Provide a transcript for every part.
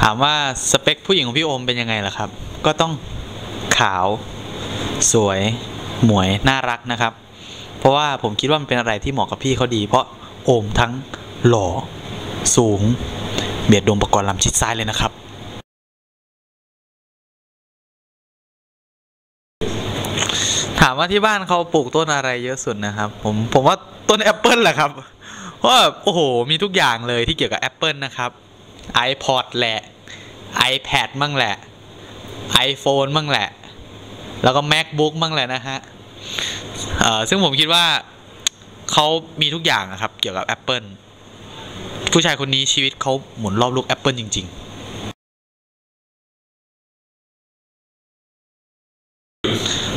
ถามว่าสเปคผู้หญิงของพี่โอมเป็นยังไงล่ะครับ ก็ต้องขาว สวย หมวย น่ารักนะครับ เพราะว่าผมคิดว่ามันเป็นอะไรที่เหมาะกับพี่เขาดี เพราะโอมทั้งหล่อ สูง เบียดดวงประกรณ์ลำชิดซ้ายเลยนะครับ ถามว่าที่บ้านเขาปลูกต้นอะไรเยอะสุดนะครับ ผมผมว่าต้นแอปเปิลแหละครับเพราะว่าโอ้โหมีทุกอย่างเลยที่เกี่ยวกับแอปเปิลนะครับ iPod แหละ iPad มั่งแหละ iPhone มั่งแหละ แล้วก็ MacBook มั่งแหละนะฮะซึ่งผมคิดว่าเขามีทุกอย่างอะครับ เกี่ยวกับ Apple ผู้ชายคนนี้ชีวิตเขาหมุนรอบลูก Apple จริง ๆ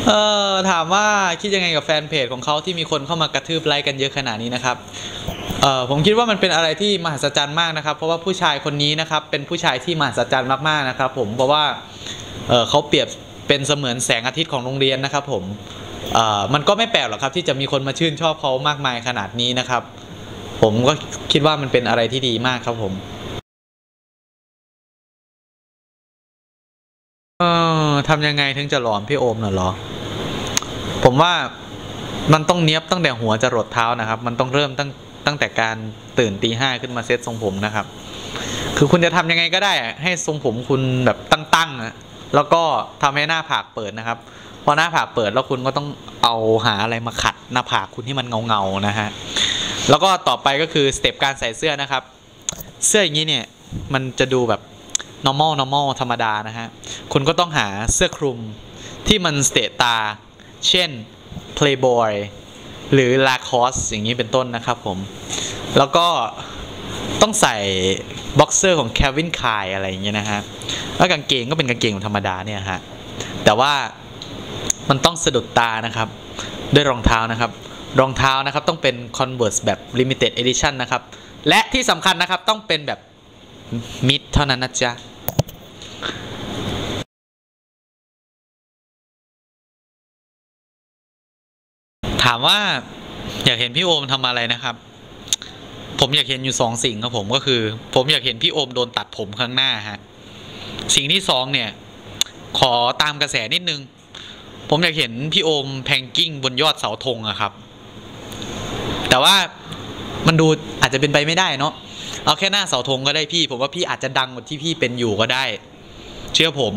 เออถามว่าคิดยังไงกับแฟนเพจของเขาที่มีคนเข้ามากระทืบไลค์กันเยอะขนาดนี้นะครับ เอ่อผมคิดว่ามันเป็นอะไรที่มหัศจรรย์มากนะครับ เพราะว่าผู้ชายคนนี้นะครับเป็นผู้ชายที่มหัศจรรย์มากๆนะครับ ผมเพราะว่าเอ่อเขาเปรียบเป็นเสมือนแสงอาทิตย์ของโรงเรียนนะครับ ผมเอ่อมันก็ไม่แปลกหรอกครับที่จะมีคนมาชื่นชอบเขามากมายขนาดนี้นะครับ ผมก็คิดว่ามันเป็นอะไรที่ดีมากครับผมเออทำยังไงถึงจะหลอมพี่โอมน่ะเหรอ ผมว่ามันต้องเนี้ยบตั้งแต่หัวจะรดเท้านะครับ มันต้องเริ่มตั้ง ตั้งแต่การตื่นตีห้าขึ้นมาเซ็ตทรงผมนะครับ คือคุณจะทำยังไงก็ได้ให้ทรงผมคุณแบบตั้งๆแล้วก็ทำให้หน้าผากเปิดนะครับ พอหน้าผากเปิดแล้วคุณก็ต้องเอาหาอะไรมาขัดหน้าผากคุณที่มันเงาๆนะฮะแล้วก็ต่อไปก็คือสเต็ปการใส่เสื้อนะครับ เสื้ออย่างนี้เนี่ยมันจะดูแบบ normal normal ธรรมดานะฮะ คุณก็ต้องหาเสื้อคลุมที่มันสเตตตาเช่น Playboy หรือ Lacoste อย่างนี้เป็นต้นนะครับผม แล้วก็ต้องใส่บ็อกเซอร์ของ Calvin Klein อะไรอย่างเงี้ยนะฮะแล้วกางเกงก็เป็นกางเกงธรรมดาเนี่ยฮะแต่ว่ามันต้องสะดุดตานะครับ ด้วยรองเท้านะครับ รองเท้านะครับต้องเป็น Converse แบบ Limited Edition นะครับ และที่สำคัญนะครับต้องเป็นแบบมิดเท่านั้นนะจ๊ะามว่าอยากเห็นพี่โอมทำอะไรนะครับ ผมอยากเห็นอยู่สองสิ่งครับผมก็คือ ผมอยากเห็นพี่โอมโดนตัดผมข้างหน้าฮะสิ่งที่สองเนี่ย ขอตามกระแสนิดนึง ผมอยากเห็นพี่โอมแพงกิ้งบนยอดเสาธงอะครับ แต่ว่ามันดูอาจจะเป็นไปไม่ได้เนาะเอาแค่หน้าเสาธงก็ได้พี่ ผมว่าพี่อาจจะดังกว่าที่พี่เป็นอยู่ก็ได้ เชื่อผม